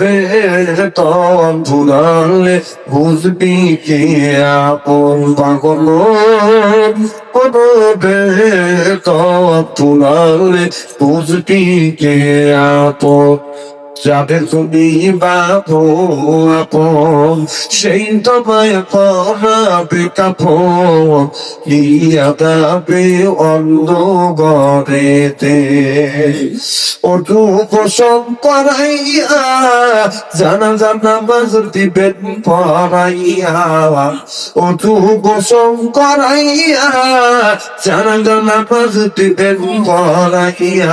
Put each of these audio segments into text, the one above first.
বেতন ফুরালে বুঝবি কে আপন পাগল কোনো বেতন ফুরালে বুঝবি কে আপন যাবে তুমি বাবু আপন, সেই তোমায় পড়াবে কাপন। ইয়া দাবে অন্য গড়েতে? ওটু পোষণ করাইয়া জানা জানা বাজ দিবেন পড়াইয়া ওটু পোষণ করাইয়া জানা জানা বাজ দিবেন পড়াইয়া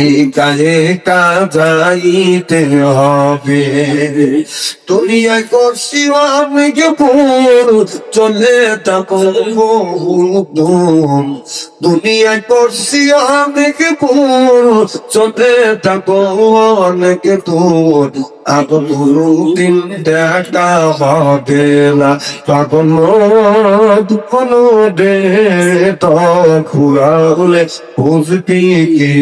এই কাজে কাজাইতে হবে। দুনিয়ায় করছি অনেকে ভুল চলে থাকব দুনিয়ায় করছি অনেকে ভুল চলে থাকো অনেক দূর। আদর দিন দেখা হবে না পাগল কোনো দে তো ঘুরালে বুঝবি কি